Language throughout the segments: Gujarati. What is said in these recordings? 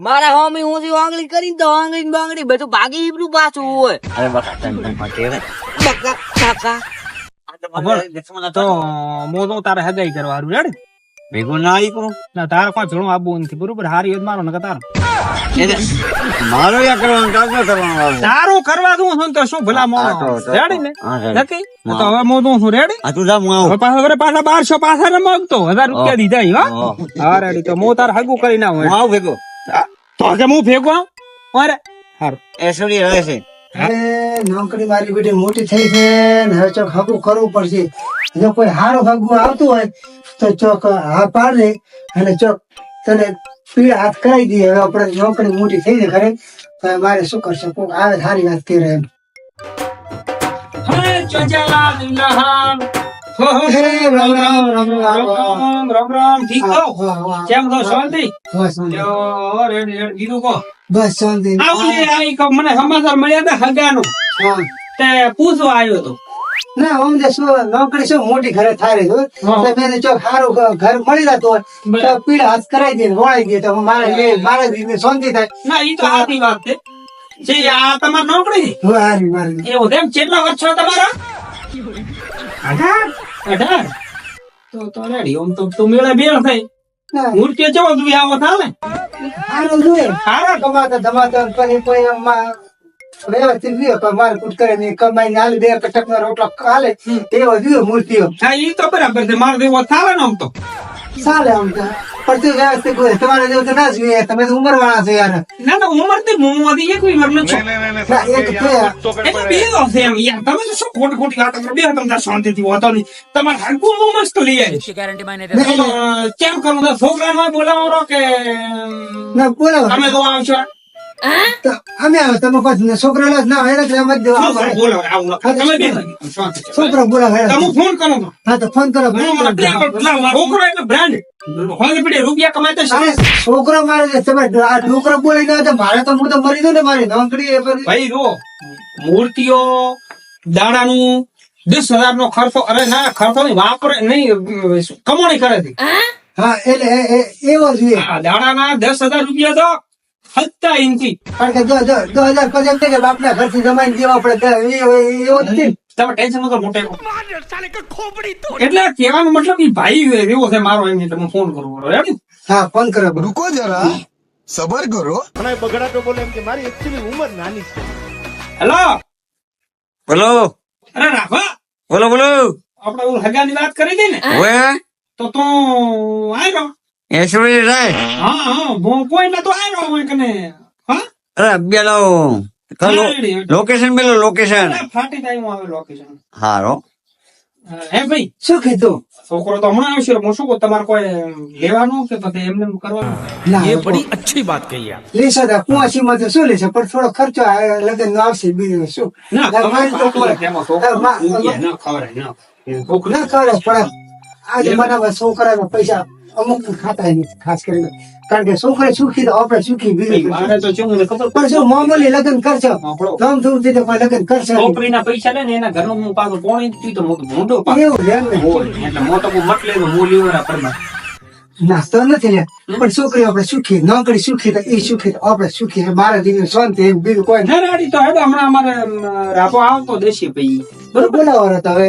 મારા હોમી હું થી આંગળી કરીને તો આંગળી બાંગળી બધું ભાગી ઈબરું પાછું હોય. અરે બકા તન માટે હવે બકા કાકા. તો હું તો તારે હગાઈ કરવાનું રેડ ભેગું ના આવી કરું ના તારે કોઈ ભેણું આબુ નથી બરોબર? હારી મારો નકર તારો. મારો યા કરવાનું કાકા કરવાનું તારું કરવા દઉં છું તો શું ભલા મોણો તો- તો- રેડી ને? હા, તો હવે હું દઉં છું રેડી? આ તું જા હું આવું. પાછા વરે પાછા બારસો પાછા ને માંગતો. હજાર રૂપિયા દીધા હા. હા. રેડી. તો મો તાર હગું કરી ના હોય. આવું ભેગો. તો કે હું ફેંકો અરે હારું. એ છોડી રહે છે. નોકરી મારી બેટી મોટી થઈ છે ને હવે ચોક હગું કરવું પડશે. જો કોઈ હારો હગું આવતું હોય તો ચોક હા પાડ અને ચોક તને પીડ હાથ કરાવી દઈએ હવે આપણે નોકરી મોટી થઈ જાય ખરે. તો મારે શું કરશે? કોક આવે સારી વાત કરે એમ. હો હે, નોકરી શું મોટી ઘરે થારી જો સારું ઘર મળી જતો તો પીડ હાથ કરાવી દે વળાઈ દે તો મારે મારે દીકરી શાંતિ થાય ના એ તો સારી વાત છે આ તમારી નોકરી એવું કેમ કેટલા વર્ષ છો તમારા અઢાર અઢાર તો તો રેડી ઓમ તો તું મેળે બેળ થઈ મૂર્તિ ચવો તું આવો થાલે? હારો જોઈએ હારો? કમાતા ધમાતા પછી કોઈ આમાં વ્યવસ્થિત રહ્યો. પણ મારે કુટ કરે ને કમાઈ ને હાલે બે કટક નો રોટલો ખાલે. એવો રહ્યો મૂર્તિઓ. હા ઈ તો બરાબર છે. મારે દેવો થાલે ને આમ તો. ચાલે આમ તો. પણ તું વ્યવસ્થિત કોઈ તમારે જેવું તો ના જોઈએ. તમે તો ઉંમર વાળા છો યાર. ના ના ઉંમરથી હું માંથી એક ઉંમર નો છો. ના, એક તો એટલે બે નો છે એમ યાર. તમે તો શું ખોટ ખોટી વાત કરો? બે તમને શાંતિથી વાતો નહીં. તમારે હરકું હું મસ્ત લઈ આવી ગેરંટી માં કેમ કરું? તો માં બોલાવો કે ના બોલાવો. તમે તો આવશો? તો અમે આવે તમે કોઈ છોકરા ના હોય એટલે એમ જ છોકરા. બોલાવો. તમે બે શાંતિથી. છોકરો બોલા તમે ફોન કરો હા તો ફોન કરો છોકરો એટલે બ્રાન્ડ છોકરો મારે તમે આ છોકરો બોલી ના તો મારે તો હું તો મરી દઉં ને મારી નોકરી ભાઈ જો મૂર્તિઓ દાડાનું દસ હજાર નો ખર્ચો અરે ના ખર્ચો નહીં વાપરે નહીં કમાણી કરે છે. હા એટલે એવો જોઈએ. દાડાના દસ હજાર રૂપિયા તો સત્તા ઇંચી કારણ કે જો જો દો હજાર પચીસ કે બાપના ઘરથી જમાઈને દેવા પડે તમે ટેન્શન નતો મોટે એટલે કહેવાનો મતલબ ભાઈ એવો છે મારો એમ એટલે હું ફોન કરું બરાબર હા ફોન કરો રૂકો જરા સબર કરો. અને બગડાટો બોલે એમ કે મારી એક્ચ્યુઅલી ઉંમર નાની છે. હેલો? બોલો. અરે રાફા બોલો બોલો. આપણે હગાની વાત કરી દે ને? હવે તો તું આવ્યો એ રાય? હા હા કોઈ નતો આવ્યો હોય કને. હા? અરે બેલો લોકેશન બેલો લોકેશન ફાટી ટાઈમ આવે લોકેશન હારો. હે ભાઈ શું કીધું? છોકરો તો હમણાં આવશે હું શું કહું તમારે કોઈ લેવાનું કે પછી એમને એમ કરવાનું એ બડી અચ્છી વાત કહી લે તો કુવાસી માં તો શું લેશે પણ થોડો ખર્ચો લગન નો આવશે બીજું શું? ના ખબર ના. છોકરો ના ખબર પણ આ જમાનામાં છોકરાના પૈસા અમુક ખાતા નથી ખાસ કરીને કારણ કે છોકરા સુખી તો આપણે સુખી બીજું પણ જો મામૂલી લગ્ન કરશો ધમ ધૂમથી તો કોઈ લગ્ન કરશે. છોકરીના પૈસા લે ને એના ઘરનું હું પાછું કોણ થયું તો મોટું એવું લે? એટલે મોટો કો મત લેવો હું લીવરા પરમાર નાસ્તો નથી લે પણ છોકરી આપણે સુખી નોકરી સુખી તો એ સુખી તો આપણે સુખી છે મારા દીકરી શાંતિ એમ બીજું કોઈ. ના રાડી તો હેડો હમણાં અમારે અમ, રાપો આવતો દેશી ભાઈ બરોબર બોલાવો તો હવે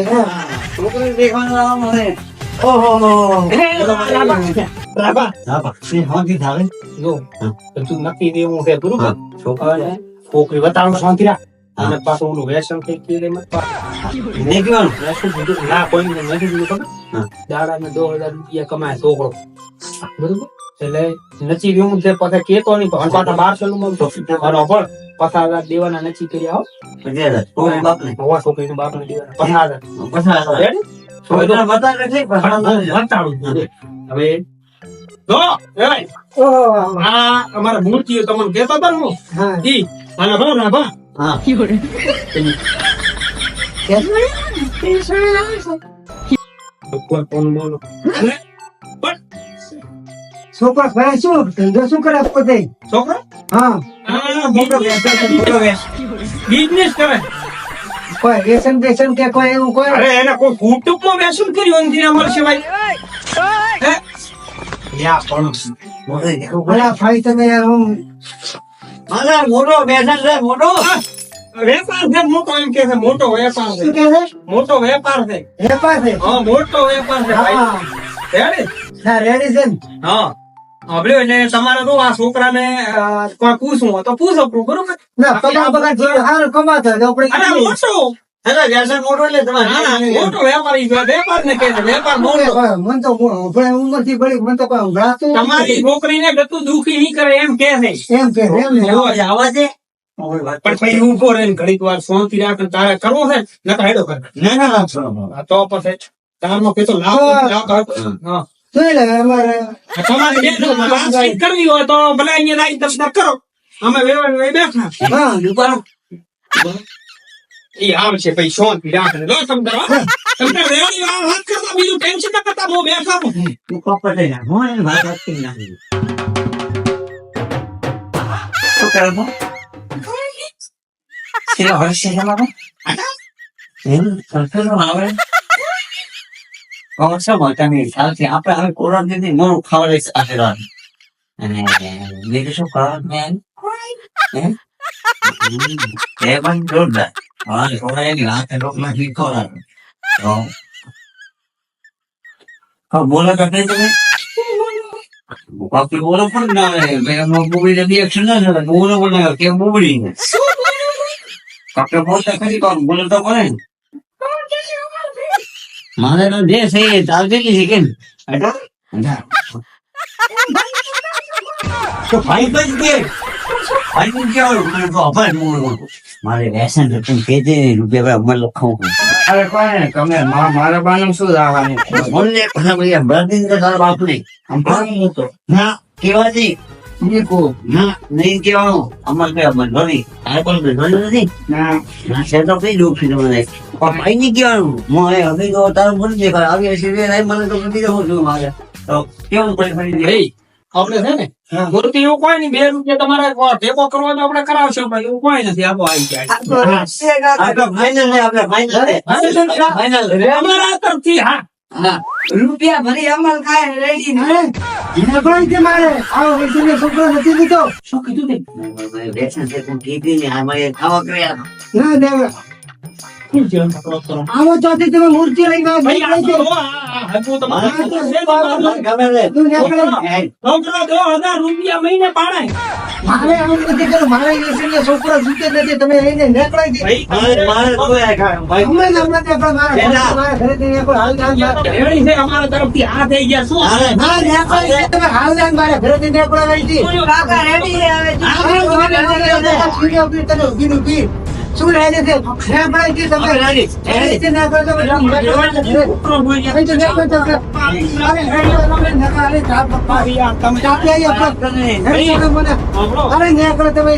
છોકરી દેખવાનું આમ છોકરી બતાવું શાંતિ રાખ. અને પાછું ઓલું વ્યસન કઈ કે એમ નીકળવાનું ના કોઈ નથી દીધું ખબર? દાડા ને દો હજાર રૂપિયા કમાય છોકરો. બરોબર? એટલે નચી રહ્યું છે પાછા કેતો નહીં પણ પાછા બાર ચાલુ માં પણ પચાસ હજાર દેવાના નચી કર્યા હો. છોકરી નું બાપ ને દેવાના. પચાસ હજાર. પચાસ હજાર. હવે તો આ અમારા મૂર્તિઓ તમને કેતો હા છોકરા ફરે શું? ધંધો શું કરે પોતે? હા. બિઝનેસ કરે. કોઈ રેશન વ્યસન કે કોઈ એવું કોઈ? અરે એને કોઈ કુટુંબમાં બેસું કર્યું નથી અમારે સિવાય? હે? યા પણ ભલા ભાઈ તમે યાર હું મારે મોટો બેસન છે મોટો વેપાર છે મોટો એમ કે છે મોટો વેપાર શું છે કે છે? મોટો વેપાર છે. વેપાર છે? હા મોટો વેપાર છે ભાઈ. હા. રેડી? ના રેડી છે હા. સાંભળ્યું એટલે તમારે તો આ છોકરાને કોઈ પૂછવું તો પૂછો બરોબર? ના જે સારું કમાતો આપણે અરે મોટો. એટલે બેસન મોટો એટલે તમારે મોટો વેપારી વેપાર ને કે વેપાર મોટો. મને તો ઉંમરથી બળી મને તો કોઈ તમારી છોકરીને ગતું દુખી નહીં કરે એમ કે છે. એમ કે ને આવા છે. પણ પછી. ઊભો રહીને ઘડીક વાર શાંતિ રાખે તારે કરવો છે ને તો હેડો કર ના ના તો પછી તારમાં કીધું લાવો લાવો હા. કરવી હોય તો ભલે અહીંયા લાઈન તમે કરો અમે વેવાય વેવાય બેઠા હા ઉપાડો. એ આવશે પછી શાંતિ રાખે લો સમજાવો તમને રેવાની વાત વાત કરતા બીજું ટેન્શન ના કરતા હું બેઠા હું. તું કપડ લઈ નાખ. હું વાત નાખી. કરે છે? એમ? આવે? કોણ છે મોટાની ખ્યાલથી આપણે હવે કોરોના દીધી મોડું ખાવા આશીર્વાદ અને બીજું શું ખાવાનું મેં હે? હમ, એ પણ જોરદાર હા થોડા એની હાથે રોટલા ઘી ખવડાવે. તો હા બોલો તો કઈ તમે બાકી બોલો પણ ના આવે ભાઈ એમાં બુબડી બે અક્ષર ના થાય બોલો પણ ના આવે કેમ બુબડી ને આપણે બોલતા ખરી કોણ બોલો તો પડે ને મારે તો જે છે એ ચાલતી છે કે. તો ભાઈ બચ દે ભાઈ કેવું મને તો અભાર મારે વ્યસન છે કે કેજે રૂપિયા અમર લખાવું અરે કોઈ તમે મારા બાનું શું લાવવાનું બોલને પણ તો તારા બાપ નહીં અંબાણી તો ના કેવાથી ના નહીં કેવાનું અમાર કઈ બંધો નહીં. તારે કોઈ બંધો નથી? ના. ના છે તો કઈ દુઃખ છે મને પણ ભાઈ નહીં કેવાનું હું હવે હવે તો તારું બોલ છે આવી હશે રે મને તો કદી રહું છું મારે. તો કેવું પડે ફરી ભાઈ આપણે છે ને મૂર્તિ એવું કોઈ નહીં. બે રૂપિયા તમારે ટેકો કરવો તો આપણે કરાવશું ભાઈ એવું કોઈ નથી. આપો આવી જાય. આપણે ફાઈનલ આપણે ફાઇનલ અમારા તરફથી હા. રૂપિયા ભરી અમલ ખાય રેડી ને એને કોઈ કે મારે? આવો વૈષ્ણવ છોકરો નથી દીધો. શું કીધું તે? વ્યસન છે તું કીધી ને આમાં ખાવા કર્યા ના દેવ. આવો ચોથી તમે મૂર્તિ લઈ આવો. ભાઈ આ તો જો, આ હજુ તમારે મારે છે ગમે તું નીકળે. છોકરો દો હજાર રૂપિયા મહિને પાડે મારે આવું નથી કર્યું મારે વૈષ્ણવ છોકરા જીતે નથી તમે એને નેકળાઈ દે ભાઈ મારે મારે તો એ ખાય. ભાઈ અમે હમણાં જ મારે મારા એના. મારા ઘરેથી હાલ જાન મારે. રેડી છે અમારા તરફથી આ થઈ ગયા શું. ના, નીકળાઈ દે, તમે હાલ જાન મારા ઘરેથી નીકળો વૈષ્ણવ. કાકા રેડી છે હવે શું ઘરે નીકળો તો પછી અહીં તો નીકળો તો કે- અરે, હેડો તમે નીકળો, ચા પપ્પા. તમે ચા પી આવીએ આપણે. છે. સાંભળો. અરે તમે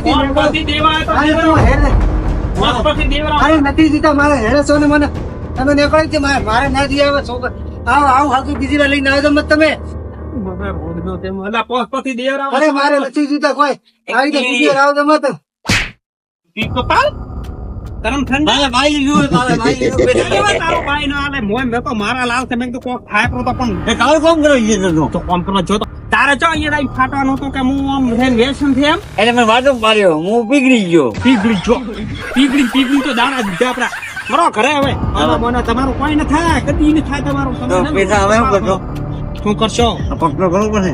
અરે દેવરા. અરે નથી દીધા મારે ને મને. તમે નીકળો છે મારે ના દી આવે છોકરા આવો આવો હાથું બીજી વાર લઈને આવ્યો તમે. અરે મારે નથી દીધા કોઈ. આવી રીતે બીજી વાર આવો તો. ગરમ ઠંડા. ભાઈ જોવે, તારે ભાઈ. એવા તારો ભાઈ નો આલે? મોય મેં તો મારા લાલ છે. મે તો કોક થાય તો પણ એ કાલે કોમ કરો ઈ તો? તો કોમ કરવા જો તારે ચો અહીંયા આવીને ફાટવાનો તો કે હું આમ થઈને વેસનથી એમ? એટલે મે વાતો માર્યો હું પીગળી ગયો. પીગળી જો. પીગળી પીગળી તો દાણા દીધા આપડા મરો ઘરે હવે. મારો મને તમારું કોઈ ન થાય. કદી ન થાય તમારું. તો પૈસા હવે શું કરશો? શું કરશો? પકડો કરવો પડશે.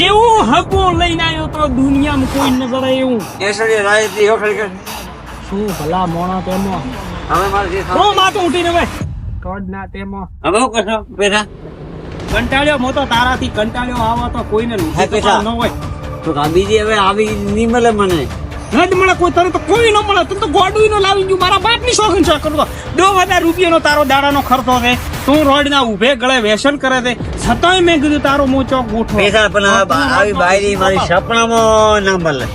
જેવું હગો લઈને આવ્યો તો દુનિયામાં કોઈ નજર એવું. કેસરી રાયતી ઓખડી કર શું ભલા મોણા તેમો? હવે મારે જે શું માથું ઉઠીને હવે. કોડ ના તેમો. હવે હું કશો પેરા કંટાળ્યો મો તો તારાથી કંટાળ્યો આવો તો કોઈને હા, ન હોય. તો ગાંધીજી હવે આવી નહીં મળે મને. જ મળે કોઈ તને તો કોઈ ન મળે. તું તો ગોડું નો લાવી ગયું. મારા બાપની શોખીન છે કરતો દો હજાર રૂપિયાનો તારો દાડાનો ખર્ચો છે. તું રોડના ઉભે ગળે વ્યસન કરે છે. છતાંય મેં કીધું તારો મોચો ગોઠવો. પૈસા પણ આવી બાયરી મારી સપનામાં ના મળે.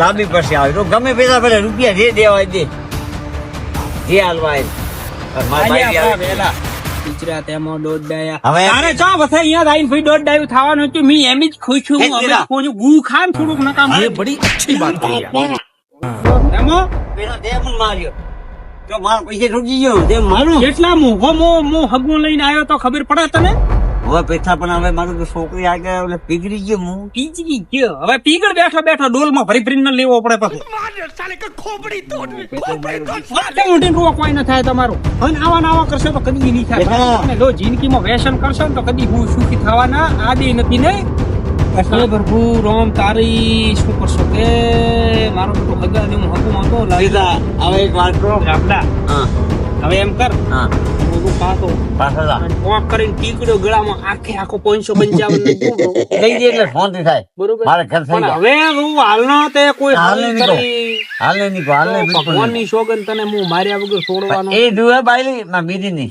લાંબી પડશે આવી. તો ગમે પૈસા ભલે રૂપિયા જે દેવા દે. જે હાલવા. મારી બાયરી આવી. ટીચરા તેમાં દોઢ ડાયા. તારે ચો બસ અહીંયા આઈને ફરી દોઢ ડાયું થવાનું હતું? મી એમ જ ખુશ છું હું. હવે કોઈ ગુ ખાન થોડુંક નકામ એ બડી અચ્છી વાત કરી નમો પેલો દેમ માર્યો. તો મારો પૈસા છૂટી ગયો તે મારું. કેટલા મોહો મો મો હગું લઈને આવ્યો તો ખબર પડે તને? હવે પૈસા પણ હવે મારું તો છોકરી આગળ એટલે પીગળી ગયો હું પીચકી ગયો. હવે પીગળ બેઠો બેઠો ડોલમાં ભરી ભરીને લેવો પડે પછી. રોવા કોઈ ન થાય તમારું. અને આવા ને આવા કરશો તો કદી નહીં થાય. જો જિંદગીમાં વ્યસન કરશો ને તો કદી હું સુખી થવાના આદિ નથી ને હે પ્રભુ રોમ તારી શું કરશો કે? મારો બેટો હગા ને હું હતો હવે એક વાત કરો હા. હવે એમ કર. હા. પાંચસો પાંચ આખે આખો પાંચસો પંચાવન લઈ જઈએ થાય. બરોબર? થઈ ગયા. હવે હું હાલનો તે કોઈ હાલ નહીં હાલ નહીં હાલ નહીં ની શોગન તને હું માર્યા વગર છોડવાનો? એ જુએ બાયલી ના બીજી નહીં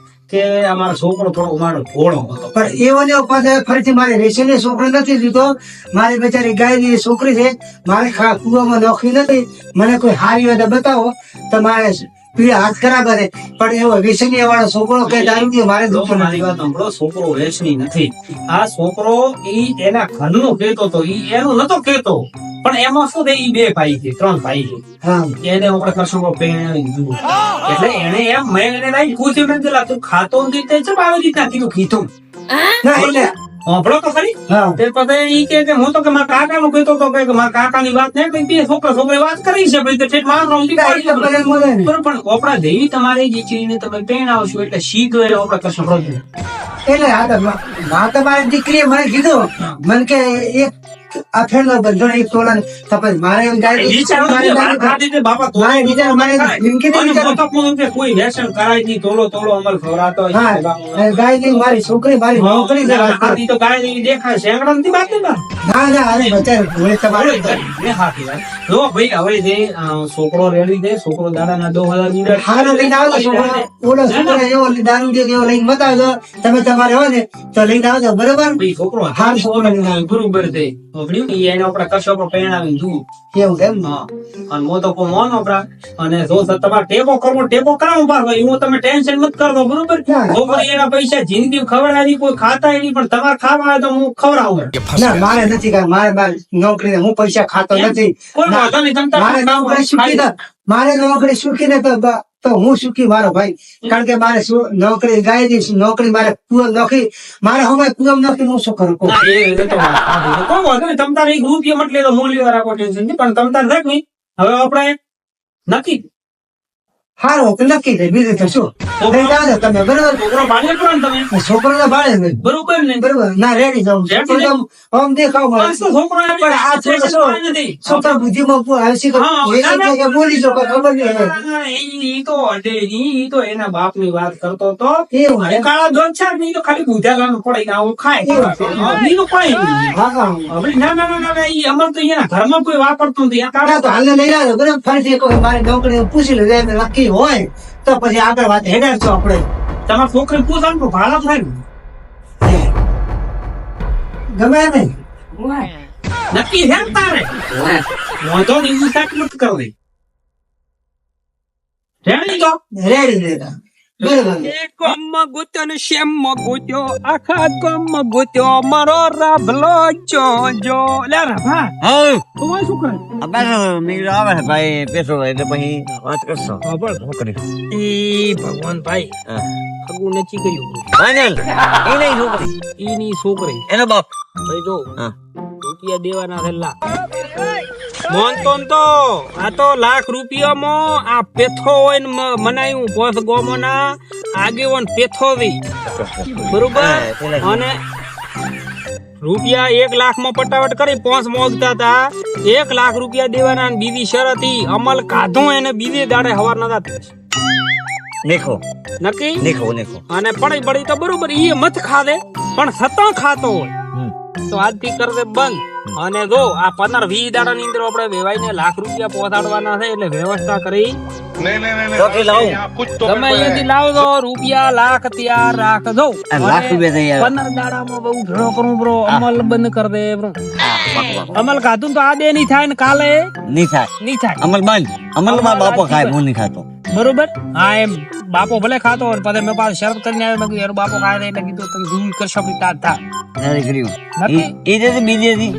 કે અમારો છોકરો થોડો મારો ભોળો હતો. પણ એવો ને પાસે ફરીથી મારે રેશનીય છોકરો નથી દીધો. મારી બેચારી ગાયની છોકરી છે. મારે ખા કુવામાં નોખી નથી. મને કોઈ હારી વાત બતાવો. તો મારે હાથ ખરાબ કરે પણ એવો વેસનીય વાળો છોકરો કે દારૂ પીએ મારે દુઃખ મારી વાત સાંભળો છોકરો વેચની નથી. આ છોકરો ઈ એના ઘરનો કેતો તો ઈ એનું નતો કેતો પણ એમાં શું છે ઈ બે ભાઈ છે ત્રણ ભાઈ છે. હા. એને આપણે કરશું એટલે એને એમ મેં એને પૂછ્યું મેં તું ખાતો નથી તે ચમ આવી રીતના કીધું કીધું? ના એટલે સાંભળો તો ખરી? તે પછી ઈ કે કે હું તો કે મારા કાકાનું કહેતો તો કે મારા કાકાની વાત નહીં કઈ બે છોકરા છોકરી વાત કરી છે પછી ઠેઠ મારો ને. પણ કોપડા દેવી તમારી દીકરીને તમે પહેણાવશો એટલે સીધો એટલે આપણે કશું પ્રોબ્લેમ એટલે હા મા- મા તો મારી દીકરીએ મને કીધું મને કે એક આ ફેરનો બંધો એક તોલા ને તો મારે એમ જાય બાપા તો મારે વિચાર મારે જિંદગી અને વિચાર. મહત્વપૂર્ણ કે કોઈ વ્યસન કરાય નહીં તોલો તોલો અમલ ખવરાતો હા ગાયની મારી છોકરી મારી નોકરી છે કર. તો ગાયની દેખાય શેંગડા ની વાત બા. ના ના અરે બચાર ભૂલે તમારે મેં હાથી જો ભાઈ હવે જે છોકરો રેડી દે છોકરો દાડા ના 2000 ની દર. લઈને આવો છોકરો. ઓલો છોકરો એવો દારૂ દે કે એવો લઈને બતાવજો તમે તમારે હોય ને તો લઈને આવજો બરોબર? ભાઈ છોકરો હાર છોકરો. બરોબર છે. ઓગળ્યું? ને એને આપણે કશો પર પહેણાવીને જુઓ. કેવું કેમ હા. અને મો તો કો મોનો પ્રા અને જો તમારે ટેકો કરવો ટેકો કરાવો પાર ભાઈ હું તમે ટેન્શન મત કરતો બરોબર. છોકરી એના પૈસા જિંદગી ખવડાવી કોઈ ખાતા નહીં પણ તમારે ખાવા આવે તો હું ખવડાવું ના મારે નથી કાંઈ. મારે મારે નોકરી હું પૈસા ખાતો નથી મારે નોકરી સુખી મારે નોકરી સુખી ને તો બ- તો હું સુખી મારો ભાઈ કારણ કે મારે નોકરી ગાય દી નોકરી મારે કુવમ નોકરી મારે હવે કુવમ નોકરી હું શું કરું કહો? ના, એ- એ તો વાત સાચી છે. કોઈ વાંધો નહીં, તમ તારે એક રૂપિયો મટલે તો મૂલ્ય રાખો ટેન્શન નહીં પણ તમ તારે રાખ હવે આપણે નક્કી હાર કે નક્કી થઈ બીજું તો શું? લઈ જાજો તમે બરોબર? છોકરો ભાડે કરો તમે? છોકરો ને ભાડે બરોબર ને બરોબર ના રેડી જાવ એકદમ આમ દેખાવ છોકરો પણ આ છોકરો છોકરા બુદ્ધિ માં આવશે કે બોલી છો ખબર નહીં ઈ તો અડે ઈ તો એના બાપની વાત કરતો તો. એ કાળા ધોધ છે ઈ તો ખાલી બુધા ગામ પડે આવું ખાય. ઈ તો કોઈ હા હવે ના ના ના ના ઈ અમર તો અહીંયા ઘરમાં કોઈ વાપરતો નથી. આ કાળા તો હાલ લઈ આવ્યો બરાબર? ફરતી કોઈ મારે નોકરી પૂછી લે જાય નક્કી હોય તો પછી આગળ વાત હેડાડશું આપણે. તમાર છોકરી પૂછાણ તો ભાડા થાય ને. ગમે નહીં. નક્કી છે ને તારે? વાંધો નહીં સાચ મત કર. દે રેડી તો? રેડી રેડા. ગામમાં ગોત્યો ને શ્યામમાં ગોત્યો આખા ગામમાં ગોત્યો મારો રાભલો જો જો. લે રાભા હા. તું શું કરે? આવે છે ભાઈ પેસો એટલે પછી વાત કરશો. ખબર છોકરી એ ભગવાન ભાઈ હા. હગું નચી ગયું ફાઇનલ એ નહીં છોકરી છોકરી એનો બાપ. ભાઈ જો રૂપિયા દેવાના છે લાખ મોનતો ન તો? આ તો લાખ રૂપિયામાં આ પેથો હોય ને મનાયું પોસ ગોમોના આગેવન પેથો વી બરોબર અને રૂપિયા એક લાખમાં પટાવટ કરી પોસ મોગતા હતા એક લાખ રૂપિયા દેવાના અને બીજી શરત. ઈ અમલ કાધું એને બીજે દાડે હવાર નતા દેખો. નક્કી? નેખો નેખો અને પડી પડી તો બરોબર ઈ મત ખાધે પણ સતા ખાતો હોય. તો આજથી કરશે બંધ. અને જો આ પંદર વીસ દાડા ની અંદર આપડે વેવાઈ ને લાખ રૂપિયા પહોંચાડવાના છે એટલે વ્યવસ્થા કરી. તમે અહીંયાથી લાવજો રૂપિયા લાખ તૈયાર રાખજો. લાખ રૂપિયા પંદર બહુ ભેળો કરું બ્રો અમલ બંધ કર દે બ્રો. અમલ ખાધું તો આ બે નહીં થાય ને કાલે? નહીં થાય. નહીં થાય. અમલ બંધ. અમલમાં બાપો ખાય હું નહીં ખાતો. બરોબર? હા એમ. બાપો ભલે ખાતો હોય પછી મેં પાછું શરત કરીને આવ્યો. મેં યાર બાપો ખાય એટલે કીધું તમે દૂર કરશો કે તાર થા. નથી કર્યું એ જે બીજી હતી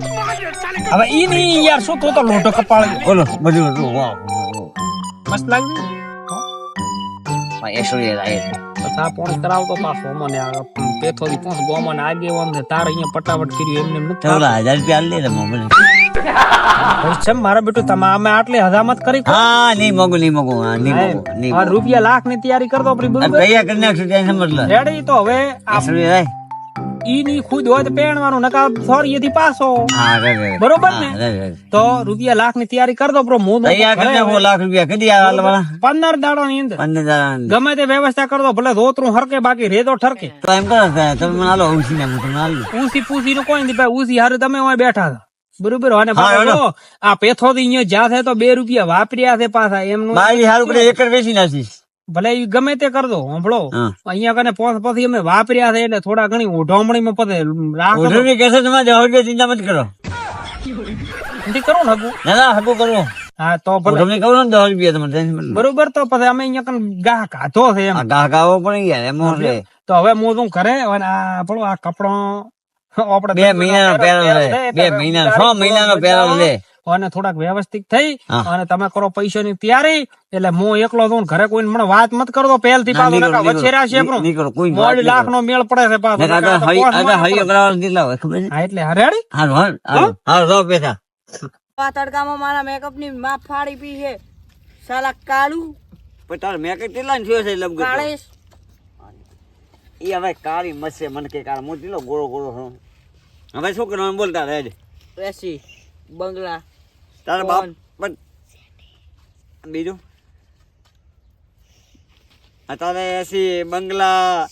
હવે ઈ નહીં યાર શું તો તો લોટો કપાળ. ઓલો બધું વાહ મસ્ત લાગી એશ્વર્ય રાય તા પોણ કરાવતો પાછો મને પેથો થી પોંચ ગોમો ને આગે ઓમ ને તારે અહીંયા પટાવટ કર્યું એમને એમ ઓલા હજાર રૂપિયા આલી દે મોબાઈલ. છે મારા બેટું તમે અમે આટલી હજામત કરી હા નહીં મોગું નહીં મોગું હા નહીં મોગું નહીં રૂપિયા લાખની તૈયારી કરતો આપણી બરોબર તૈયાર કરી નાખશું ત્યાં સમજ લે. રેડી તો હવે આ એશ્વર્ય રાય ઈ ની ખુદ હોય તો પહેણવાનું નકા સોરી એથી રે બરોબર ને? તો રૂપિયા લાખની તૈયારી કરતો પ્રો હું લાખ રૂપિયા કદી પંદર દાડો ની અંદર. ગમે તે વ્યવસ્થા કરતો ભલે ધોતરું હરકે બાકી રેતો ઠરકે. તો એમ કરો તમે મને હાલો ઉસી ને તમને હાલું. ઉસી પૂસી નું કોઈ નથી ભાઈ ઉસી હારે તમે ઓય બેઠા હતા બરોબર અને આ પેથો થી અહીંયા જ્યાં થાય તો બે રૂપિયા વાપર્યા છે પાછા એમનું મારી હારું એક વેચી નાખીશ. ભલે એ ગમે તે કર દો સાંભળો અહીંયા કને પોસ પછી અમે વાપર્યા છે એટલે થોડા ઘણી ઓઢોમણી માં પતે રાખો તો ઓઢવણી કહેશે તમારે ચિંતા મત કરો. નથી કરું હગું. ના ના હગુ કરું. હા તો ભલે. ઓઢવણી કરો ને દસ રૂપિયા લો. બરોબર તો પછી અમે અહીંયા કને ગાહ કાઢો છે એમ. આ ગાહક આવો પણ યાર એમ છે? તો હવે હું શું કરે? અને આ આપણો આ કપડો આપણે બે મહિનાનો પહેરો લે બે મહિના છ મહિનાનો પહેરો લે. અને થોડાક વ્યવસ્થિત થઈ અને તમે કરો પૈસાની તૈયારી. એટલે હું એકલો છું ઘરે કોઈ મને વાત મત કરતો પહેલથી થી પાછો લાખ નો મેળ પડે છે પાછો. પોસ એટલે હરેડી પૈસા તડકામાં મારા મેકઅપની માપ ફાડી પી છે. સાલા કાળું. પણ તારો મેકઅપ કેટલા ને થયો છે લગભગ? કાળેશ. ઈ હવે કાળી મસે મને કે કાળ. મોટી લો ગોળો ગોળો હવે શું કરવાનું? બોલતા રહે એસી બંગલા. તારા બાપ? પણ બીજું આ તારે એસી બંગલા